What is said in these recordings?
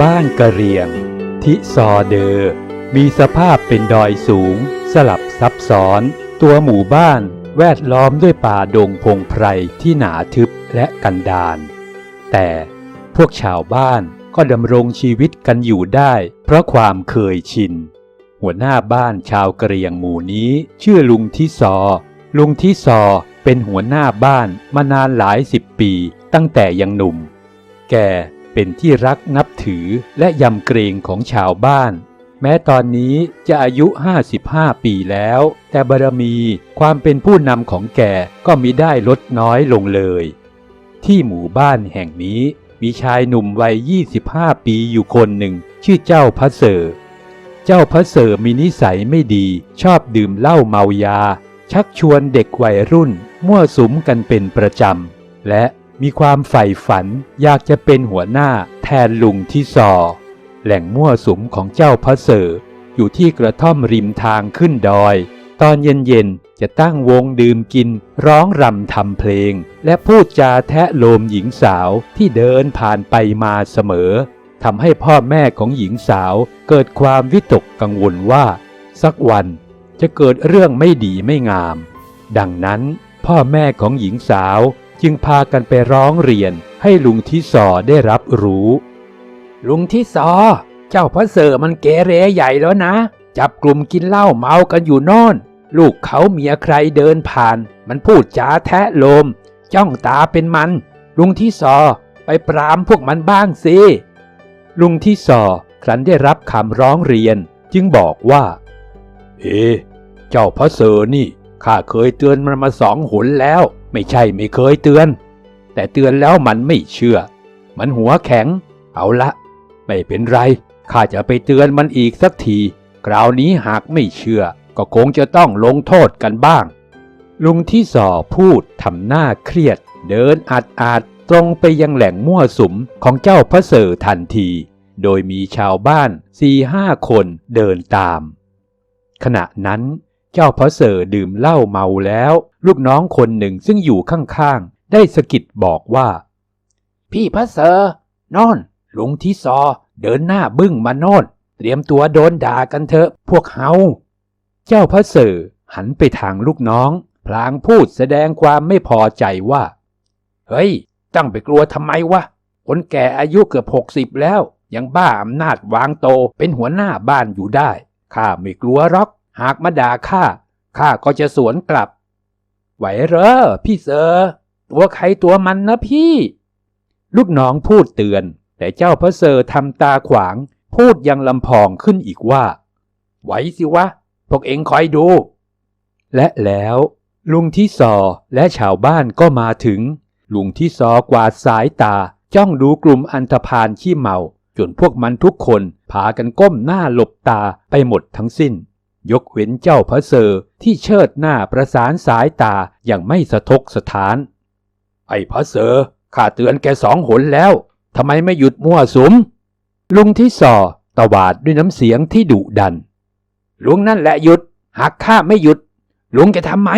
บ้านกะเหรียง ทิซอเดอร์มีสภาพเป็นดอยสูง สลับซับซ้อน ตัวหมู่บ้านแวดล้อมด้วยป่าดงพงไพรที่หนาทึบและกันดารแต่พวกชาวบ้านก็ดำรงชีวิตกันอยู่ได้ เพราะความเคยชิน หัวหน้าบ้านชาวกะเหรียงหมู่นี้ ชื่อลุงทิซอ ลุงทิซอเป็นหัวหน้าบ้านมานานหลายสิบปีตั้งแต่ยังหนุ่ม แก เป็นที่รักนับถือและยำเกรงของชาวบ้าน แม้ตอนนี้จะอายุ 55 ปีแล้ว แต่บารมีความเป็นผู้นำของแกก็มิได้ลดน้อยลงเลย ที่หมู่บ้านแห่งนี้มีชายหนุ่มวัย 25 ปีอยู่คนหนึ่ง ชื่อเจ้าพระเสอเจ้าพระเสอมีนิสัยไม่ดี ชอบดื่มเหล้าเมายา ชักชวนเด็กวัยรุ่น มั่วสุมกันเป็นประจำ และ มีความใฝ่ฝันอยากจะเป็นหัวหน้าแทนลุงที่ซอ แหล่งมั่วสุมของเจ้าพระเสออยู่ที่กระท่อมริมทางขึ้นดอย ตอนเย็นๆ จะตั้งวงดื่มกิน ร้องรำทำเพลง และพูดจาแทะโลมหญิงสาวที่เดินผ่านไปมาเสมอทำให้พ่อแม่ของหญิงสาวเกิดความวิตกกังวลว่า สักวันจะเกิดเรื่องไม่ดีไม่งาม ดังนั้นพ่อแม่ของหญิงสาว จึงพากันไปร้องเรียนให้ลุงที่สอได้รับรู้ ลุงที่สอ เจ้าพระเสอมันเกเรใหญ่แล้วนะ จับกลุ่มกินเหล้าเมากันอยู่นอน ลูกเขาเมียใครเดินผ่าน มันพูดจาแทะโลม จ้องตาเป็นมัน ลุงที่สอไปปรามพวกมันบ้างสิ ลุงที่สอครั้นได้รับคำร้องเรียนจึงบอกว่า เอ๊เจ้าพระเสอนี่ข้าเคยเตือนมันมาสองหนแล้ว ไม่ใช่ไม่เคยเตือน แต่เตือนแล้วมันไม่เชื่อ มันหัวแข็ง เอาละ ไม่เป็นไร ข้าจะไปเตือนมันอีกสักที คราวนี้หากไม่เชื่อ ก็คงจะต้องลงโทษกันบ้าง ลุงที่สอพูดทำหน้าเครียด เดินอาดอาดตรงไปยังแหล่งมั่วสุมของเจ้าพระเสอทันที โดยมีชาวบ้านสี่ห้าคนเดินตาม ขณะนั้น เจ้าพระเสอดื่มเหล้าเมาแล้ว ลูกน้องคนหนึ่งซึ่งอยู่ข้างๆ ได้สะกิดบอกว่า พี่พระเสอนอนลุงที่ซอ เดินหน้าบึ้งมาโน่นเตรียมตัวโดนด่ากันเถอะ พวกเฮาเจ้าพระเสอหันไปทางลูกน้อง พลางพูดแสดงความไม่พอใจว่า เฮ้ย ตั้งไปกลัวทำไมวะคนแก่อายุเกือบหกสิบแล้ว ยังบ้าอำนาจวางโตเป็นหัวหน้าบ้านอยู่ได้ข้าไม่กลัวหรอก หากมาด่าข้าข้าก็จะสวนกลับ ไหวเหรอพี่เสอตัวใครตัวมันนะพี่ ลูกน้องพูดเตือน แต่เจ้าพระเสอทำตาขวาง พูดยังลำพองขึ้นอีกว่า ไหวสิวะ พวกเองคอยดู และแล้วลุงที่ซอและชาวบ้านก็มาถึง ลุงที่ซอกวาดสายตาจ้องดูกลุ่มอันธพาลขี้เมา จนพวกมันทุกคนพากันก้มหน้าหลบตาไปหมดทั้งสิ้น ยกเว้นเจ้าพระเสอที่เชิดหน้าประสานสายตาอย่างไม่สะทกสถาน ไอ้พระเสอข้าเตือนแกสองหนแล้วทำไมไม่หยุดมั่วสุม ลุงที่สอตวาดด้วยน้ำเสียงที่ดุดัน ลุงนั่นแหละหยุด หากข้าไม่หยุด ลุงจะทำไม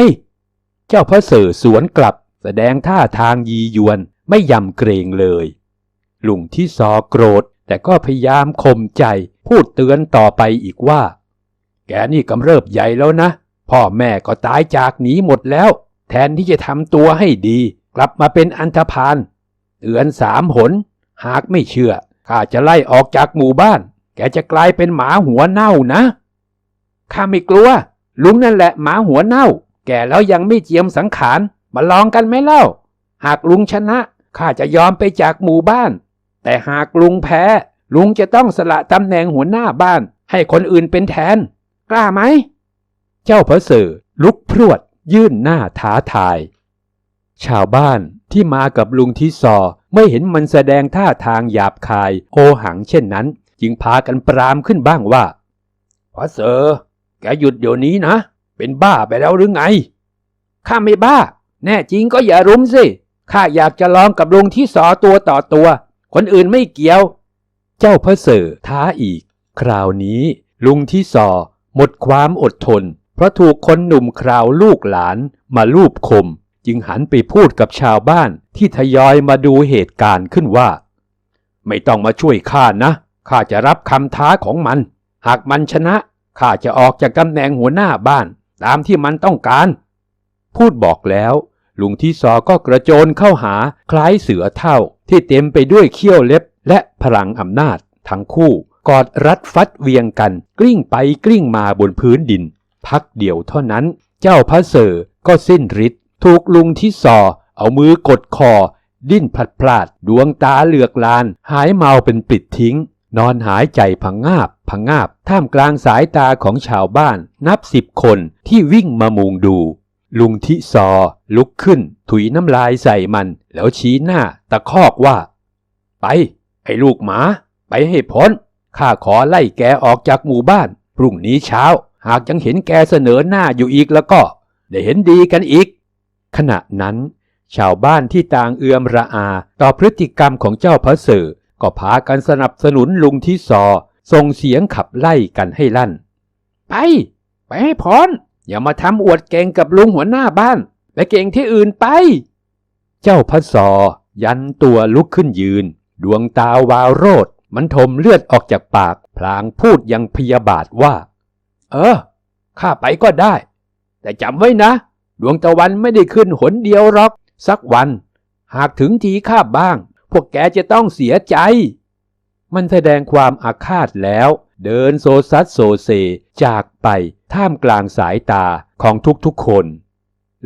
เจ้าพระเสอสวนกลับ แสดงท่าทางยียวนไม่ยำเกรงเลย ลุงที่ซอโกรธ แต่ก็พยายามข่มใจ พูดเตือนต่อไปอีกว่า แกนี่กำเริบใหญ่แล้วนะ พ่อแม่ก็ตายจากหนีหมดแล้ว แทนที่จะทำตัวให้ดี กลับมาเป็นอันธพาลเตือนสามหน หากไม่เชื่อข้าจะไล่ออกจากหมู่บ้าน แกจะกลายเป็นหมาหัวเน่านะข้าไม่กลัว ลุงนั่นแหละหมาหัวเน่า แก่แล้วยังไม่เจียมสังขาร มาลองกันไหมเล่า หากลุงชนะข้าจะยอมไปจากหมู่บ้าน แต่หากลุงแพ้ ลุงจะต้องสละตำแหน่งหัวหน้าบ้าน ให้คนอื่นเป็นแทน กล้าไหม เจ้าพระเสอลุกพรวดยื่นหน้าท้าทาย ชาวบ้านที่มากับลุงที่ซอไม่เห็นมันแสดงท่าทางหยาบคาย โอหังเช่นนั้น จึงพากันปรามขึ้นบ้างว่า พระเสอแกหยุดเดี๋ยวนี้นะ เป็นบ้าไปแล้วหรือไง ข้าไม่บ้า แน่จริงก็อย่ารุมสิ ข้าอยากจะลองกับลุงที่สอตัวต่อตัว คนอื่นไม่เกี่ยว เจ้าพระเสอท้าอีก คราวนี้ลุงที่สอ หมดความอดทน เพราะถูกคนหนุ่มคราวลูกหลานมาลูบคม จึงหันไปพูดกับชาวบ้านที่ทยอยมาดูเหตุการณ์ขึ้นว่า ไม่ต้องมาช่วยข้านะข้าจะรับคำท้าของมัน หากมันชนะข้าจะออกจากตำแหน่งหัวหน้าบ้าน ตามที่มันต้องการ พูดบอกแล้วลุงที่ซอก็กระโจนเข้าหาคล้ายเสือเท่าที่เต็มไปด้วยเขี้ยวเล็บและพลังอำนาจทั้งคู่ กอดรัดฟัดเวียงกัน กลิ้งไปกลิ้งมาบนพื้นดิน พักเดียวเท่านั้น เจ้าพระเสอก็สิ้นฤทธิ์ถูกลุงที่ซอเอามือกดคอ ดิ้นพลัดพลาด ดวงตาเหลือกลาน หายเมาเป็นปิดทิ้ง นอนหายใจพังงาบพังงาบ ท่ามกลางสายตาของชาวบ้าน นับสิบคนที่วิ่งมามุงดูลุงทิซอลุกขึ้น ถุยน้ำลายใส่มัน แล้วชี้หน้าตะคอกว่า ไป ไอ้ลูกหมา ไปให้พ้น ข้าขอไล่แกออกจากหมู่บ้าน พรุ่งนี้เช้า หากยังเห็นแกเสนอหน้าอยู่อีกแล้วก็ ได้เห็นดีกันอีก ขณะนั้น ชาวบ้านที่ต่างเอือมระอา ต่อพฤติกรรมของเจ้าพระเสือก็พากันสนับสนุนลุงที่ซอส่งเสียงขับไล่กันให้ลั่น ไป ไปให้พ้นอย่ามาทำอวดเก่งกับลุงหัวหน้าบ้านไปเก่งที่อื่นไป เจ้าพระซอยันตัวลุกขึ้นยืน ดวงตาวาวโรด มันถมเลือดออกจากปาก พลางพูดยังพยาบาทว่า เออ ข้าไปก็ได้ แต่จำไว้นะ ดวงตะวันไม่ได้ขึ้นหนเดียวหรอก สักวัน หากถึงทีข้าบ้าง พวกแกจะต้องเสียใจ มันแสดงความอาฆาตแล้ว เดินโซซัดโซเซ จากไปท่ามกลางสายตาของทุกๆคน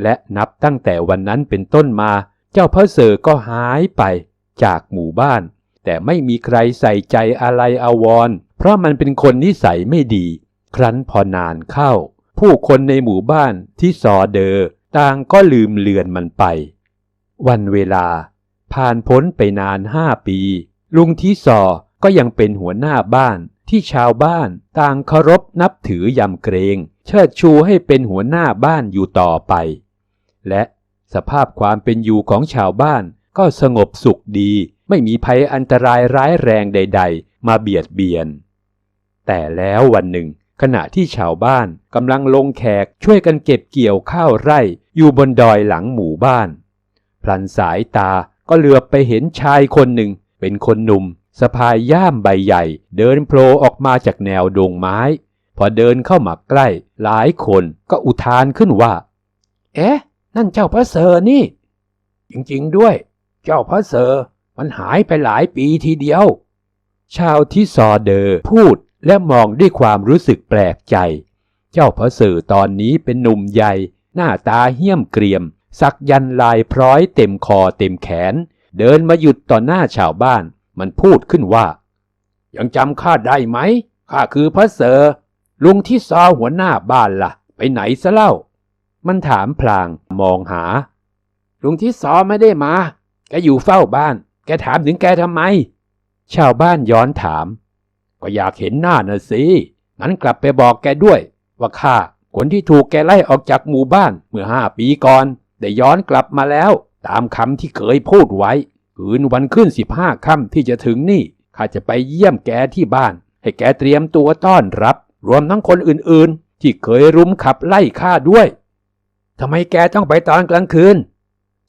และนับตั้งแต่วันนั้นเป็นต้นมา เจ้าพระเสือก็หายไปจากหมู่บ้าน แต่ไม่มีใครใส่ใจอะไรอาวร เพราะมันเป็นคนนิสัยไม่ดี ครั้นพอนานเข้า ผู้คนในหมู่บ้านที่สอเดอต่างก็ลืมเลือนมันไป วันเวลา ผ่านพ้นไปนานห้าปี ลุงที่สอก็ยังเป็นหัวหน้าบ้านที่ชาวบ้านต่างเคารพนับถือยำเกรง เชิดชูให้เป็นหัวหน้าบ้านอยู่ต่อไป และสภาพความเป็นอยู่ของชาวบ้านก็สงบสุขดี ไม่มีภัยอันตรายร้ายแรงใด ๆ มาเบียดเบียน แต่แล้ววันหนึ่ง ขณะที่ชาวบ้านกำลังลงแขกช่วยกันเก็บเกี่ยวข้าวไร่อยู่บนดอยหลังหมู่บ้าน พลันสายตาก็เหลือบไปเห็นชายคนหนึ่ง เป็นคนหนุ่มสะพายย่ามใบใหญ่ เดินโผล่ออกมาจากแนวดงไม้ พอเดินเข้ามาใกล้ หลายคนก็อุทานขึ้นว่า เอ๊ะ นั่นเจ้าพระเสอนี่ จริงๆด้วย เจ้าพระเสอ มันหายไปหลายปีทีเดียว ชาวที่ซอเดอร์พูดและมองด้วยความรู้สึกแปลกใจ เจ้าพระเสอตอนนี้เป็นหนุ่มใหญ่ หน้าตาเหี้ยมเกรียม สักยันลายพร้อยเต็มคอเต็มแขน เดินมาหยุดต่อหน้าชาวบ้าน มันพูดขึ้นว่า ยังจำข้าได้ไหมข้าคือพระเสอลุงที่ซอหัวหน้าบ้านล่ะ ไปไหนซะเล่า มันถามพลางมองหา ลุงที่ซอไม่ได้มาแกอยู่เฝ้าบ้าน แกถามถึงแกทำไม ชาวบ้านย้อนถาม ก็อยากเห็นหน้าน่ะสิงั้นกลับไปบอกแกด้วย ว่าข้าคนที่ถูกแกไล่ออกจากหมู่บ้านเมื่อห้าปีก่อนได้ย้อนกลับมาแล้ว ตามคำที่เคยพูดไว้ คืนวันขึ้นสิบห้าค่ำที่จะถึงนี่ข้าจะไปเยี่ยมแกที่บ้าน ให้แกเตรียมตัวต้อนรับ รวมทั้งคนอื่นๆ ที่เคยรุมขับไล่ข้าด้วยทำไมแกต้องไปตอนกลางคืน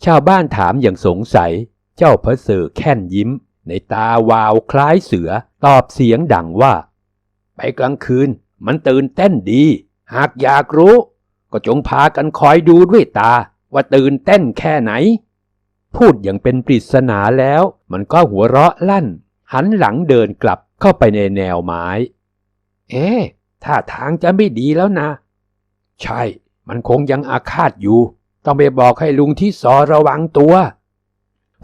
ชาวบ้านถามอย่างสงสัย เจ้าพระเสอแค่นยิ้ม ในตาวาวคล้ายเสือ ตอบเสียงดังว่า ไปกลางคืนมันตื่นเต้นดี หากอยากรู้ ก็จงพากันคอยดูด้วยตา ว่าตื่นเต้นแค่ไหน พูดอย่างเป็นปริศนาแล้ว มันก็หัวเราะลั่น หันหลังเดินกลับเข้าไปในแนวไม้ เอ๊ะท่าทางจะไม่ดีแล้วนะ ใช่ มันคงยังอาฆาตอยู่ ต้องไปบอกให้ลุงที่ซอระวังตัว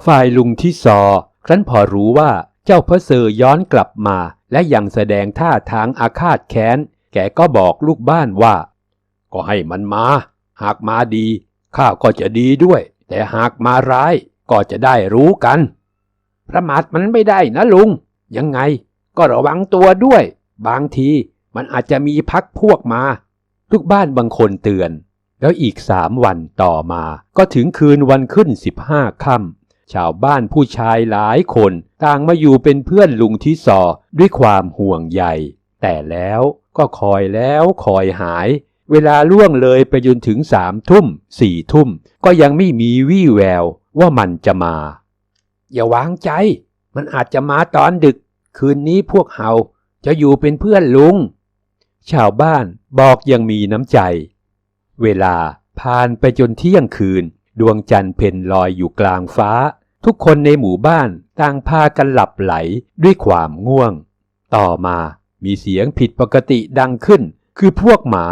ฝ่ายลุงที่ซอ ครั้นพอรู้ว่าเจ้าพระเสอย้อนกลับมา และยังแสดงท่าทางอาฆาตแค้น แกก็บอกลูกบ้านว่า ก็ให้มันมา หากมาดี ข้าก็จะดีด้วย แต่หากมาร้ายก็จะได้รู้กัน ประมาทมันไม่ได้นะลุง ยังไง ก็ระวังตัวด้วย บางทีมันอาจจะมีพักพวกมาทุกบ้านบางคนเตือน แล้วอีกสามวันต่อมา ก็ถึงคืนวันขึ้นสิบห้าค่ำ ชาวบ้านผู้ชายหลายคนต่างมาอยู่เป็นเพื่อนลุงที่สอด้วยความห่วงใยแต่แล้วก็คอยแล้วคอยหาย เวลาล่วงเลยไปจนถึงสามทุ่มสี่ทุ่ม ก็ยังไม่มีวี่แววว่ามันจะมา อย่าวางใจ มันอาจจะมาตอนดึก คืนนี้พวกเฮาจะอยู่เป็นเพื่อนลุง ชาวบ้านบอกยังมีน้ำใจ เวลาผ่านไปจนเที่ยงคืน ดวงจันทร์เพ่นลอยอยู่กลางฟ้า ทุกคนในหมู่บ้านต่างพากันหลับไหลด้วยความง่วง ต่อมามีเสียงผิดปกติดังขึ้น คือพวกหมา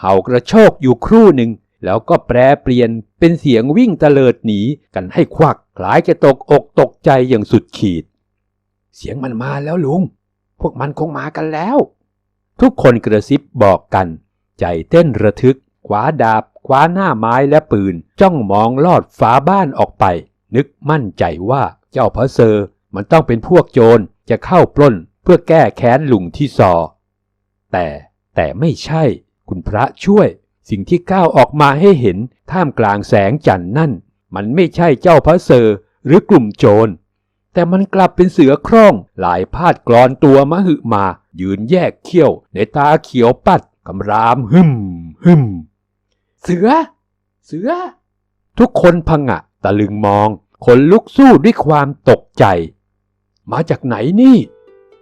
เห่ากระโชกอยู่ครู่หนึ่ง แล้วก็แปรเปลี่ยนเป็นเสียงวิ่งเตลิดหนีกันให้ควักคล้ายจะตกอกตกใจอย่างสุดขีด เสียงมันมาแล้วลุง พวกมันคงมากันแล้ว ทุกคนกระซิบบอกกัน ใจเต้นระทึก คว้าดาบคว้าหน้าไม้และปืน จ้องมองลอดฝาบ้านออกไป นึกมั่นใจว่าเจ้าพระเซอร์มันต้องเป็นพวกโจรจะเข้าปล้นเพื่อแก้แค้นลุงที่ซอ แต่แต่ไม่ใช่ คุณพระช่วย สิ่งที่ก้าวออกมาให้เห็นท่ามกลางแสงจันทร์นั่น มันไม่ใช่เจ้าพระเซอร์หรือกลุ่มโจร แต่มันกลับเป็นเสือโคร่งหลายพาดกรอนตัวมหึมา ยืนแยกเขี้ยว ในตาเขียวปัดคำรามหึมหึม เสือ เสือ ทุกคนพังะตะลึงมอง ขนลุกสู้ด้วยความตกใจ มาจากไหนนี่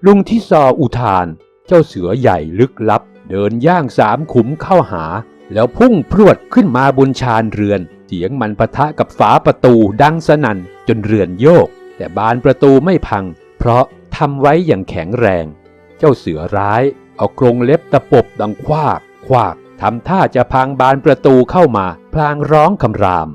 ลุงที่ซออุทาน เจ้าเสือใหญ่ลึกลับ เดินย่างสามขุมเข้าหา แล้วพุ่งพรวดขึ้นมาบนชานเรือน เสียงมันปะทะกับฝาประตูดังสนั่นจนเรือนโยก แต่บานประตูไม่พัง เพราะทำไว้อย่างแข็งแรง เจ้าเสือร้ายเอากรงเล็บตะปบดังควากควาก ทำท่าจะพังบานประตูเข้ามา พลางร้องคำราม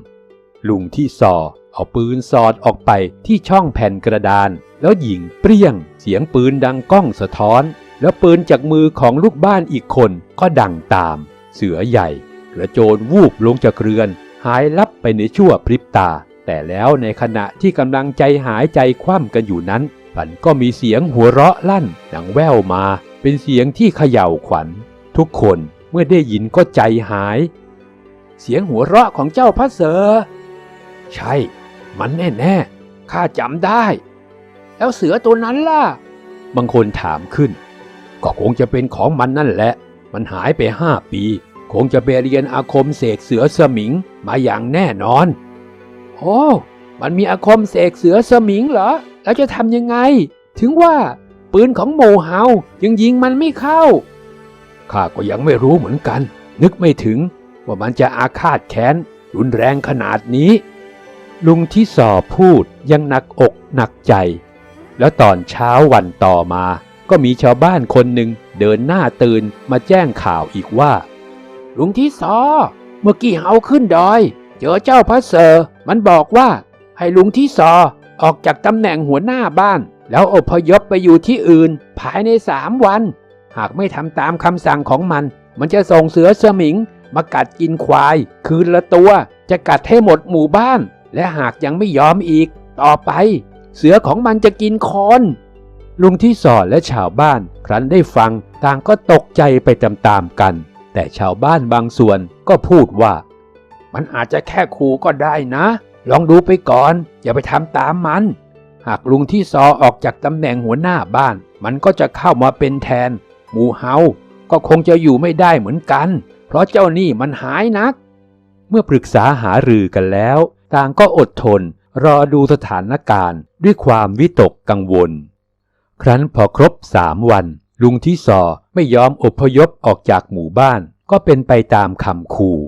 ลุงที่ซอเอาปืนสอดออกไปที่ช่องแผ่นกระดาน แล้วยิงเปรี้ยง เสียงปืนดังก้องสะท้อน แล้วปืนจากมือของลูกบ้านอีกคนก็ดังตาม เสือใหญ่ กระโจนวูบลงจากเรือน หายลับไปในชั่วพริบตา แต่แล้วในขณะที่กำลังใจหายใจคว่ำกันอยู่นั้นมันก็มีเสียงหัวเราะลั่นดังแว่วมา เป็นเสียงที่เขย่าขวัญ ทุกคน มื่อได้ยินก็ใจหาย เสียงหัวเราะของเจ้าพระเสอใช่ มันแน่ๆข้าจำได้ แล้วเสือตัวนั้นล่ะ บางคนถามขึ้น ก็คงจะเป็นของมันนั่นแหละ มันหายไปห้าปี คงจะไปเรียนอาคมเสกเสือสมิงมาอย่างแน่นอน โอ้มันมีอาคมเสกเสือสมิงเหรอ แล้วจะทำยังไง ถึงว่าปืนของโมเฮายังยิงมันไม่เข้า ข้าก็ยังไม่รู้เหมือนกัน นึกไม่ถึงว่ามันจะอาฆาตแค้นรุนแรงขนาดนี้ ลุงที่สอพูดยังหนักอกหนักใจ แล้วตอนเช้าวันต่อมา ก็มีชาวบ้านคนหนึ่งเดินหน้าตื่นมาแจ้งข่าวอีกว่า ลุงที่สอ เมื่อกี้เฮาขึ้นดอย เจอเจ้าพระเสอร์มันบอกว่า ให้ลุงที่สอออกจากตำแหน่งหัวหน้าบ้าน แล้วอพยพไปอยู่ที่อื่นภายในสามวัน หากไม่ทำตามคำสั่งของมัน มันจะส่งเสือสมิง มากัดกินควาย คืนละตัว จะกัดให้หมดหมู่บ้าน และหากยังไม่ยอมอีก ต่อไป เสือของมันจะกินคนลุงที่สอนและชาวบ้านครั้นได้ฟังต่างก็ตกใจไปตามๆกัน แต่ชาวบ้านบางส่วนก็พูดว่า มันอาจจะแค่ขู่ก็ได้นะ ลองดูไปก่อน อย่าไปทำตามมัน หากลุงที่ซอออกจากตำแหน่งหัวหน้าบ้าน มันก็จะเข้ามาเป็นแทน หมู่เฮาก็คงจะอยู่ไม่ได้เหมือนกัน เพราะเจ้านี่มันหายนัก เมื่อปรึกษาหารือกันแล้ว ต่างก็อดทนรอดูสถานการณ์ด้วยความวิตกกังวล ครั้นพอครบสามวัน ลุงที่ซอไม่ยอมอพยพออกจากหมู่บ้านก็เป็นไปตามคำขู่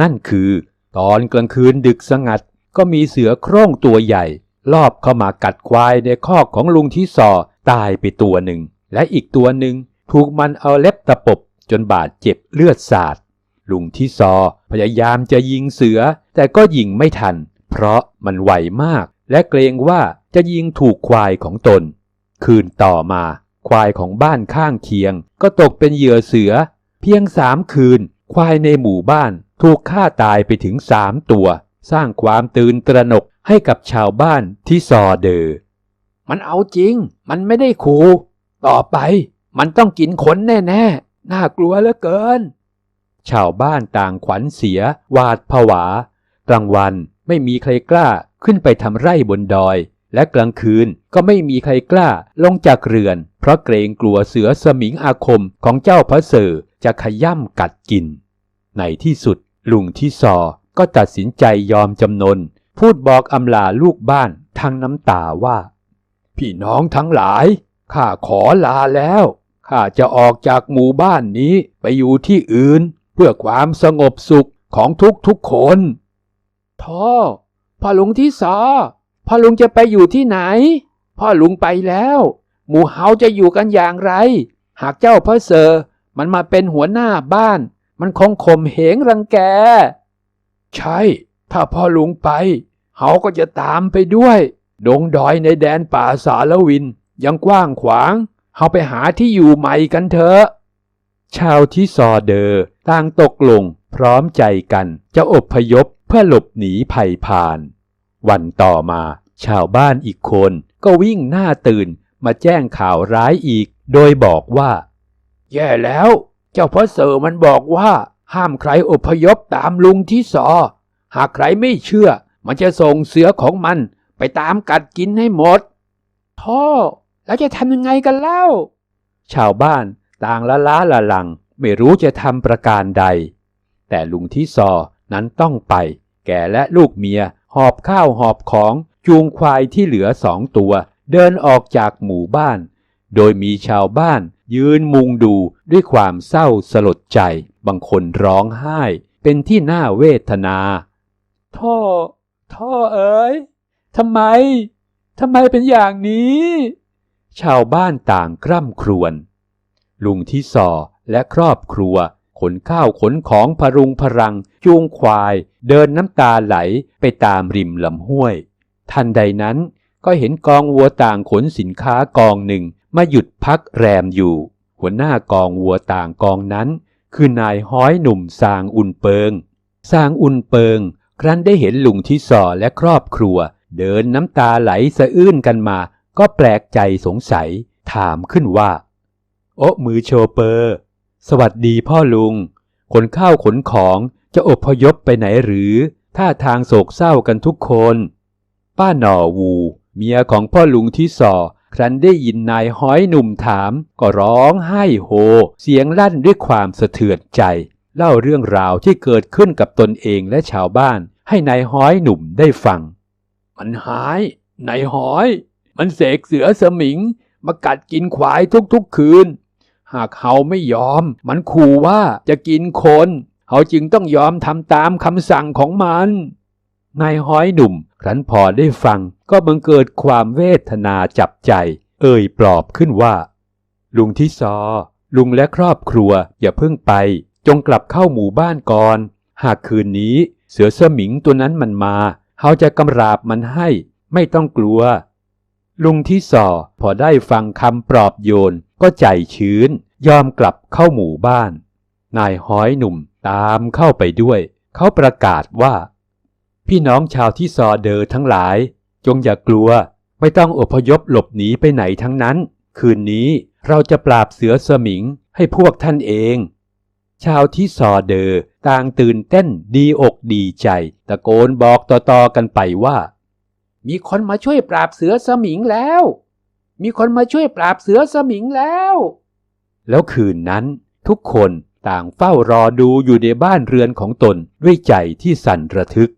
นั่นคือ ตอนกลางคืนดึกสงัดก็มีเสือโคร่งตัวใหญ่ ลอบเข้ามากัดควายในคอกของลุงที่ซอตายไปตัวหนึ่ง และอีกตัวหนึ่ง ถูกมันเอาเล็บตะปบจนบาดเจ็บเลือดสาด ลุงที่ซอพยายามจะยิงเสือ แต่ก็ยิงไม่ทัน เพราะมันไวมาก และเกรงว่าจะยิงถูกควายของตน คืนต่อมา ควายของบ้านข้างเคียง ก็ตกเป็นเหยื่อเสือ เพียงสามคืน ควายในหมู่บ้านถูกฆ่าตายไปถึงสามตัว สร้างความตื่นตระหนกให้กับชาวบ้านที่ซอเดอ มันเอาจริง มันไม่ได้ขู่ต่อไป มันต้องกินคนแน่ๆ น่ากลัวเหลือเกิน ชาวบ้านต่างขวัญเสีย หวาดผวา กลางวันไม่มีใครกล้าขึ้นไปทำไร่บนดอย และกลางคืนก็ไม่มีใครกล้าลงจากเรือน เพราะเกรงกลัวเสือสมิงอาคมของเจ้าพระเสือจะขย่ำกัดกิน ในที่สุดลุงที่ซอก็ตัดสินใจยอมจำนน พูดบอกอำลาลูกบ้านทั้งน้ำตาว่า พี่น้องทั้งหลายข้าขอลาแล้ว ข้าจะออกจากหมู่บ้านนี้ไปอยู่ที่อื่น เพื่อความสงบสุขของทุกทุกๆคน พ่อ พ่อลุงที่สอพ่อลุงจะไปอยู่ที่ไหน พ่อลุงไปแล้ว หมู่เฮาจะอยู่กันอย่างไร หากเจ้าพ่อเสอมันมาเป็นหัวหน้าบ้าน มันคงข่มเหงรังแก ใช่ ถ้าพ่อลุงไป เฮาก็จะตามไปด้วย ดงดอยในแดนป่าสารวินยังกว้างขวาง เฮาไปหาที่อยู่ใหม่กันเถอะ ชาวที่ซอเดอร์ต่างตกลงพร้อมใจกันจะอบพยพเพื่อหลบหนีภัยผ่าน วันต่อมา ชาวบ้านอีกคนก็วิ่งหน้าตื่นมาแจ้งข่าวร้ายอีก โดยบอกว่า แย่แล้ว เจ้าพ่อเสอมันบอกว่า ห้ามใครอพยพตามลุงที่สอ หากใครไม่เชื่อ มันจะส่งเสือของมันไปตามกัดกินให้หมดพ่อ แล้วจะทำยังไงกันเล่า ชาวบ้านต่างละล้าละลัง ไม่รู้จะทำประการใด แต่ลุงที่ซอนั้นต้องไป แกและลูกเมีย หอบข้าวหอบของจูงควายที่เหลือสองตัว เดินออกจากหมู่บ้าน โดยมีชาวบ้านยืนมุงดูด้วยความเศร้าสลดใจ บางคนร้องไห้ เป็นที่น่าเวทนา ท่อ ท่อเอ๋ยทำไม ทำไมเป็นอย่างนี้ ชาวบ้านต่างกร่ำครวญ ลุงที่ซอและครอบครัว ขนข้าวขนของพรุงพรังจูงควาย เดินน้ำตาไหลไปตามริมลำห้วย ทันใดนั้นก็เห็นกองวัวต่างขนสินค้ากองหนึ่งมาหยุดพักแรมอยู่ หัวหน้ากองวัวต่างกองนั้น คือนายห้อยหนุ่มสางอุ่นเปิง สางอุ่นเปิง ครั้นได้เห็นลุงที่ซอและครอบครัว เดินน้ำตาไหลสะอื้นกันมา ก็แปลกใจสงสัยถามขึ้นว่า โอ้มือโชเปอร์ สวัสดีพ่อลุง ขนข้าวขนของจะอบพยพไปไหนหรือ ท่าทางโศกเศร้ากันทุกคน ป้าหน่อวู เมียของพ่อลุงที่สอครั้นได้ยินนายห้อยหนุ่มถาม ก็ร้องไห้โฮ เสียงลั่นด้วยความสะเทือนใจ เล่าเรื่องราวที่เกิดขึ้นกับตนเองและชาวบ้าน ให้นายห้อยหนุ่มได้ฟัง มันหาย นายห้อย มันเสกเสือสมิง มากัดกินควายทุกๆคืน หากเฮาไม่ยอม มันขู่ว่าจะกินคนเฮาจึงต้องยอมทำตามคำสั่งของมันนายห้อยหนุ่มครั้นพอได้ฟังก็บังเกิดความเวทนาจับใจ เอ่ยปลอบขึ้นว่า ลุงที่ซอ ลุงและครอบครัวอย่าเพิ่งไป จงกลับเข้าหมู่บ้านก่อน หากคืนนี้เสือสมิงตัวนั้นมันมาเฮาจะกำราบมันให้ ไม่ต้องกลัว ลุงที่สอพอได้ฟังคำปลอบโยนก็ใจชื้น ยอมกลับเข้าหมู่บ้าน นายห้อยหนุ่มตามเข้าไปด้วย เขาประกาศว่า พี่น้องชาวที่ซอเดอทั้งหลาย จงอย่ากลัว ไม่ต้องอพยพหลบหนีไปไหนทั้งนั้น คืนนี้เราจะปราบเสือสมิงให้พวกท่านเอง ชาวที่ซอเดอต่างตื่นเต้นดีอกดีใจ ตะโกนบอกต่อๆกันไปว่า มีคนมาช่วยปราบเสือสมิงแล้ว มีคนมาช่วยปราบเสือสมิงแล้ว แล้วคืนนั้นทุกคนต่างเฝ้ารอดูอยู่ในบ้านเรือนของตนด้วยใจที่สั่นระทึก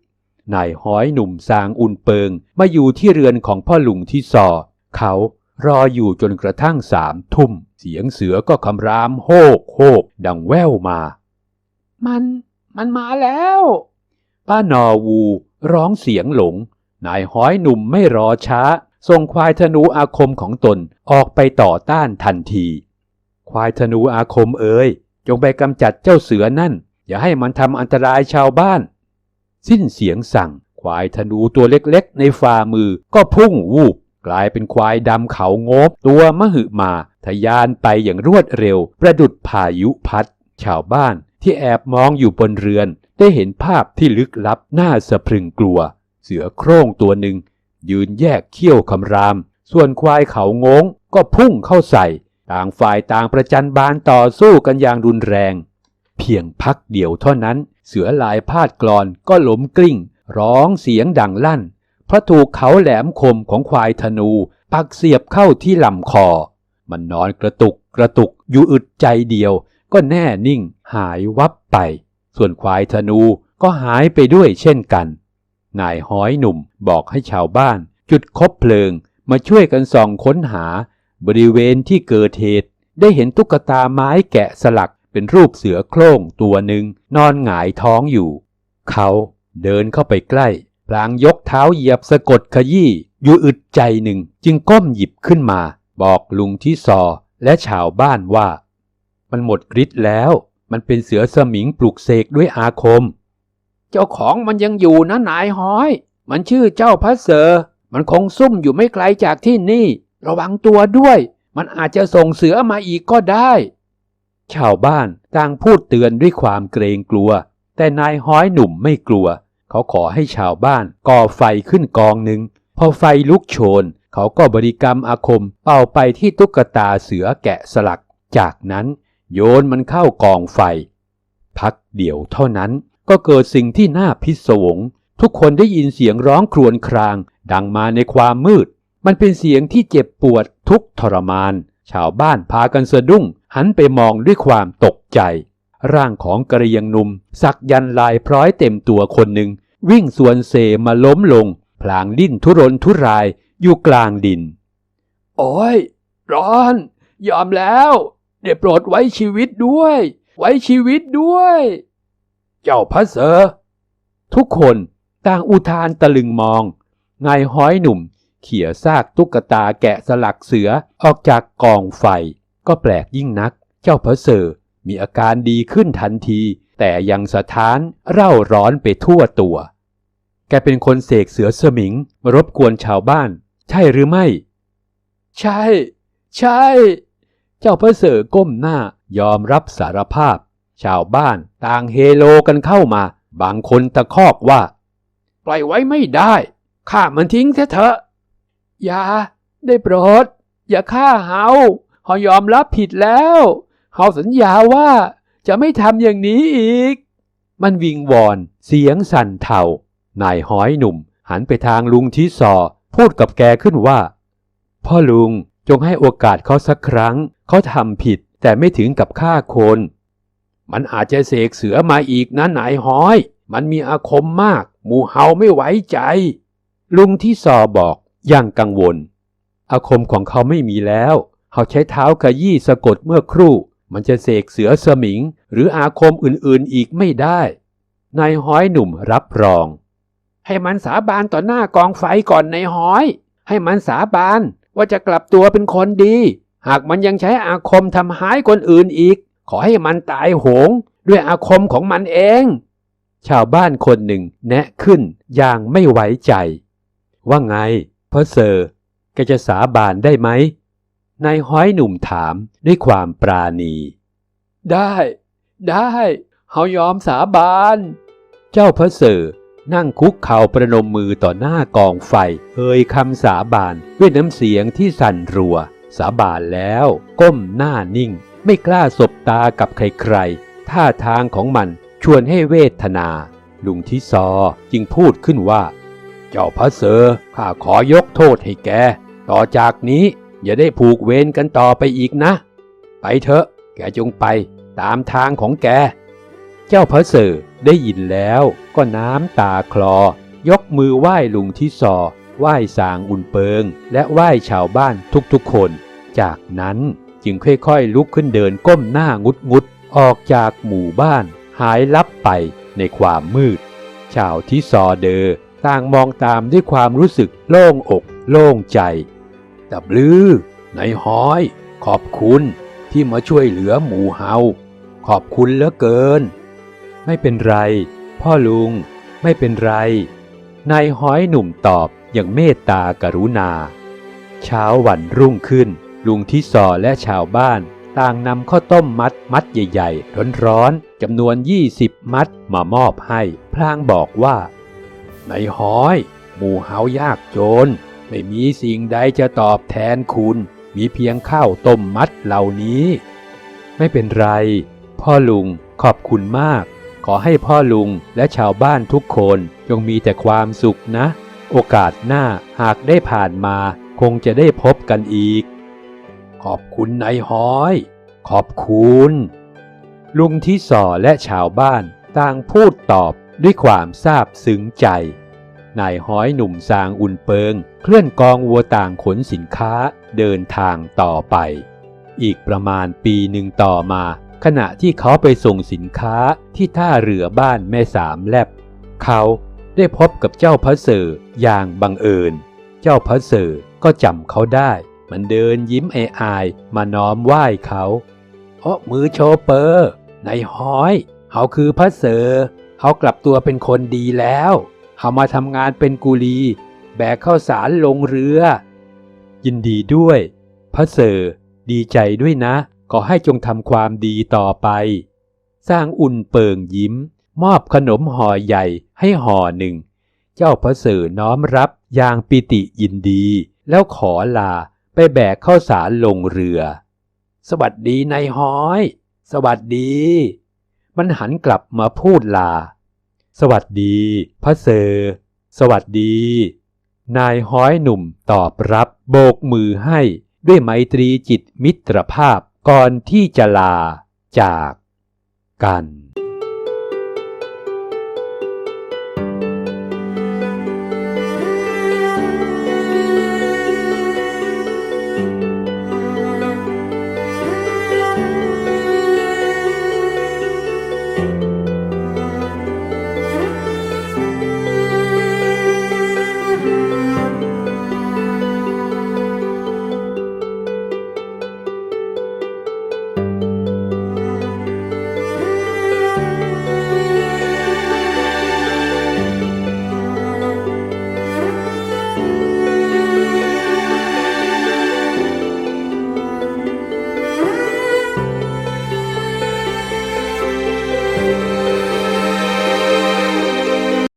นายห้อยหนุ่มสางอุ่นเปิงมาอยู่ที่เรือนของพ่อลุงที่ซอ เขารออยู่จนกระทั่งสามทุ่ม เสียงเสือก็คำรามโฮกโฮกดังแว่วมา มัน มันมาแล้ว ป้านอวูร้องเสียงหลง นายห้อยหนุ่มไม่รอช้าส่งควายธนูอาคมของตนออกไปต่อต้านทันที ควายธนูอาคมเอ๋ยจงไปกำจัดเจ้าเสือนั่น อย่าให้มันทำอันตรายชาวบ้าน สิ้นเสียงสั่ง ควายธนูตัวเล็กๆ ในฝ่ามือก็พุ่งวูบกลายเป็นควายดำเขางบ ตัวมหึมาทะยานไปอย่างรวดเร็ว ประดุดพายุพัด ชาวบ้านที่แอบมองอยู่บนเรือน ได้เห็นภาพที่ลึกลับน่าสะพรึงกลัว เสือโคร่งตัวหนึ่ง ยืนแยกเขี้ยวคำราม ส่วนควายเขางงก็พุ่งเข้าใส่ ต่างฝ่ายต่างประจันบานต่อสู้กันอย่างรุนแรง เพียงพักเดียวเท่านั้น เสือลายพาดกรอนก็ล้มกลิ้ง ร้องเสียงดังลั่น เพราะถูกเขาแหลมคมของควายธนู ปักเสียบเข้าที่ลำคอ มันนอนกระตุกกระตุกอยู่อึดใจเดียว ก็แน่นิ่งหายวับไป ส่วนควายธนูก็หายไปด้วยเช่นกัน นายห้อยหนุ่มบอกให้ชาวบ้าน จุดคบเพลิงมาช่วยกันส่องค้นหา บริเวณที่เกิดเหตุ ได้เห็นตุ๊กตาไม้แกะสลักเป็นรูปเสือโคร่งตัวหนึ่งนอนหงายท้องอยู่ เขาเดินเข้าไปใกล้ พลางยกเท้าเหยียบสะกดขยี้อยู่อึดใจหนึ่งจึงก้มหยิบขึ้นมา บอกลุงที่ซอและชาวบ้านว่า มันหมดฤทธิ์แล้ว มันเป็นเสือสมิงปลุกเสกด้วยอาคม เจ้าของมันยังอยู่นะนายห้อย มันชื่อเจ้าพระเสอมันคงซุ่มอยู่ไม่ไกลจากที่นี่ ระวังตัวด้วย มันอาจจะส่งเสือมาอีกก็ได้ ชาวบ้านต่างพูดเตือนด้วยความเกรงกลัว แต่นายห้อยหนุ่มไม่กลัว เขาขอให้ชาวบ้านก่อไฟขึ้นกองหนึ่งพอไฟลุกโชน เขาก็บริกรรมอาคมเป่าไปที่ตุ๊กตาเสือแกะสลัก จากนั้นโยนมันเข้ากองไฟ พักเดียวเท่านั้น ก็เกิดสิ่งที่น่าพิศวง ทุกคนได้ยินเสียงร้องครวญคราง ดังมาในความมืด มันเป็นเสียงที่เจ็บปวดทุกทรมาน ชาวบ้านพากันสะดุ้ง หันไปมองด้วยความตกใจ ร่างของกระเรียงหนุ่ม สักยันลายพร้อยเต็มตัวคนหนึ่ง วิ่งสวนเซมาล้มลง พลางดิ้นทุรนทุรายอยู่กลางดิน โอ้ย ร้อน ยอมแล้วได้โปรดไว้ชีวิตด้วย ไว้ชีวิตด้วย เจ้าพระเสอทุกคนต่างอุทานตะลึงมอง นายห้อยหนุ่ม เขี่ยซากตุ๊กตาแกะสลักเสือออกจากกองไฟ ก็แปลกยิ่งนัก เจ้าพระเสอมีอาการดีขึ้นทันที แต่ยังสะท้านเร่าร้อนไปทั่วตัว แกเป็นคนเสกเสือสมิงมารบกวนชาวบ้าน ใช่หรือไม่ ใช่ ใช่ เจ้าพระเสอก้มหน้ายอมรับสารภาพ ชาวบ้านต่างเฮโลกันเข้ามา บางคนตะคอกว่า ปล่อยไว้ไม่ได้ฆ่ามันทิ้งเถอะอย่าได้โปรด อย่าฆ่าเฮาเฮายอมรับผิดแล้วเฮาสัญญาว่าจะไม่ทำอย่างนี้อีก มันวิงวอนเสียงสั่นเทานายห้อยหนุ่ม หันไปทางลุงที่ซอพูดกับแกขึ้นว่า พ่อลุงจงให้โอกาสเขาสักครั้ง เขาทำผิดแต่ไม่ถึงกับฆ่าคน มันอาจจะเสกเสือมาอีกนะนายห้อย มันมีอาคมมาก หมู่เฮาไม่ไว้ใจ ลุงที่ซอบอกอย่างกังวล อาคมของเขาไม่มีแล้วเขาใช้เท้าขยี้สะกดเมื่อครู่ มันจะเสกเสือสมิง หรืออาคมอื่นๆอีกไม่ได้ นายห้อยหนุ่มรับรอง ให้มันสาบานต่อหน้ากองไฟก่อนนายห้อย ให้มันสาบานว่าจะกลับตัวเป็นคนดี หากมันยังใช้อาคมทำร้ายคนอื่นอีก ขอให้มันตายโหง ด้วยอาคมของมันเอง ชาวบ้านคนหนึ่งแนะขึ้นอย่างไม่ไว้ใจ ว่าไงพ่อเซอร์แกจะสาบานได้ไหมนายห้อยหนุ่มถามด้วยความปราณี ได้ ได้เฮายอมสาบาน เจ้าพระเสอนั่งคุกเข่าประนมมือต่อหน้ากองไฟเอ่ยคำสาบานด้วยน้ำเสียงที่สั่นรัว สาบานแล้วก้มหน้านิ่ง ไม่กล้าสบตากับใครๆ ท่าทางของมันชวนให้เวทนา ลุงที่ซอจึงพูดขึ้นว่า เจ้าพระเสอข้าขอยกโทษให้แก ต่อจากนี้อย่าได้ผูกเวรกันต่อไปอีกนะ ไปเถอะ แกจงไปตามทางของแก เจ้าพระเสอได้ยินแล้วก็น้ำตาคลอ ยกมือไหว้ลุงที่ซอไหว้สางอุ่นเปิง และไหว้ชาวบ้านทุกๆคน จากนั้น จึงค่อยๆ ลุกขึ้นเดินก้มหน้างุดงุดๆออกจากหมู่บ้าน หายลับไปในความมืด ชาวที่ซอเดอต่างมองตามด้วยความรู้สึกโล่งอก โล่งใจดับลือในายห้อย ขอบคุณที่มาช่วยเหลือหมู่เฮาขอบคุณเหลือเกิน ไม่เป็นไร พ่อลุง ไม่เป็นไร นายห้อยหนุ่มตอบอย่างเมตตากรุณา เช้าวันรุ่งขึ้น ลุงที่ซอและชาวบ้าน ต่างนำข้าวต้มมัดมัดใหญ่ๆ ร้อนๆจำนวน 20 มัดมามอบให้ พลางบอกว่า ในห้อย หมู่เฮายากจน ไม่มีสิ่งใดจะตอบแทนคุณ มีเพียงข้าวต้มมัดเหล่านี้ ไม่เป็นไร พ่อลุงขอบคุณมาก ขอให้พ่อลุงและชาวบ้านทุกคนจงมีแต่ความสุขนะ โอกาสหน้าหากได้ผ่านมาคงจะได้พบกันอีก ขอบคุณนายห้อย ขอบคุณ ลุงที่สอและชาวบ้านต่างพูดตอบด้วยความซาบซึ้งใจ นายห้อยหนุ่มสางอุ่นเปิง เคลื่อนกองวัวต่างขนสินค้าเดินทางต่อไป อีกประมาณปีหนึ่งต่อมา ขณะที่เขาไปส่งสินค้าที่ท่าเรือบ้านแม่สามแลบ เขาได้พบกับเจ้าพระเสออย่างบังเอิญ เจ้าพระเสอก็จำเขาได้ มันเดินยิ้มไออายๆมาน้อมไหว้เขาเพราะมือโชเปอร์นายห้อยเขาคือพระเสอเขากลับตัวเป็นคนดีแล้วเขามาทำงานเป็นกุลีแบกข้าวสารลงเรือ ยินดีด้วย พระเสอดีใจด้วยนะ ขอให้จงทำความดีต่อไป สร้างอุ่นเปิงยิ้ม มอบขนมห่อใหญ่ให้ห่อหนึ่ง เจ้าพระเสอน้อมรับอย่างปิติยินดี แล้วขอลา ไปแบกข้าวสารลงเรือ สวัสดีนายห้อย สวัสดี มันหันกลับมาพูดลา สวัสดีพระเสอสวัสดี นายห้อยหนุ่มตอบรับโบกมือให้ด้วยไมตรีจิตมิตรภาพก่อนที่จะลาจากกัน